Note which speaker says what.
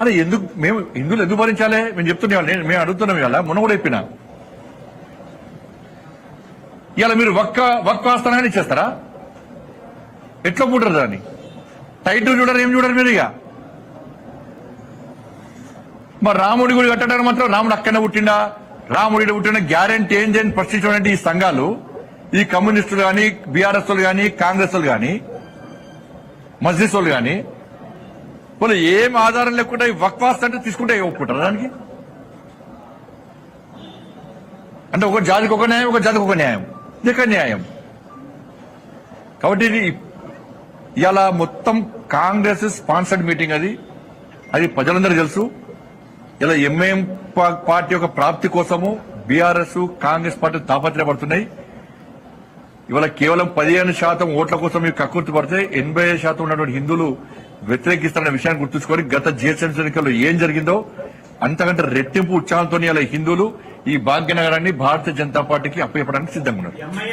Speaker 1: అరే ఎందుకు మేము హిందువులు ఎందుకు భరించాలి? మేము చెప్తున్నాం నేను- మేము అడుగుతున్నాం ఇవాళ మొన్న కూడా చెప్పిన. ఇవాళ మీరు ఒక్క ఒక్క ఆస్థానాన్ని ఇచ్చేస్తారా? ఎట్లా పుట్టరు దాన్ని? టైటిల్ చూడరు ఏం చూడరు మీరు ఇక? మరి రాముడి గుడి కట్టడానికి మాత్రం రాముడు అక్కడనే పుట్టిండా? రాముడి పుట్టిన గ్యారంటీ ఏంటి అని ప్రశ్నించినటువంటి ఈ సంఘాలు? ఈ కమ్యూనిస్టులు కానీ బీఆర్ఎస్లు కానీ కాంగ్రెస్లు కానీ మస్జిద్ వాళ్ళు కానీ వాళ్ళు ఏం ఆధారం లేకుండా ఈ వక్వాస్ అంటే తీసుకుంటే ఒప్పుకుంటారు దానికి? అంటే ఒక జాతికి ఒక న్యాయం ఒక జాతికి ఒక న్యాయం. ఇక న్యాయం. కాబట్టి ఇలా మొత్తం కాంగ్రెస్ స్పాన్సర్డ్ మీటింగ్ అది. అది ప్రజలందరూ తెలుసు. ఇలా ఎంఐఎం పార్టీ యొక్క ప్రాప్తి కోసము బీఆర్ఎస్ కాంగ్రెస్ పార్టీ తాపత్రయపడుతున్నాయి. ఇవాళ కేవలం పదిహేను శాతం ఓట్ల కోసం మీకు కక్కుర్తి పడితే ఎనభై ఐదు శాతం ఉన్నటువంటి హిందువులు వ్యతిరేకిస్తున్న విషయాన్ని గుర్తుంచుకొని గత జిహెచ్ఎంసీ ఎన్నికల్లో ఏం జరిగిందో అంతకంటే రెట్టింపు ఉత్సాహంతో అలా హిందువులు ఈ భాగ్యనగరాన్ని భారతీయ జనతా పార్టీకి అప్పచెప్పడానికి సిద్ధంగా ఉన్నారు.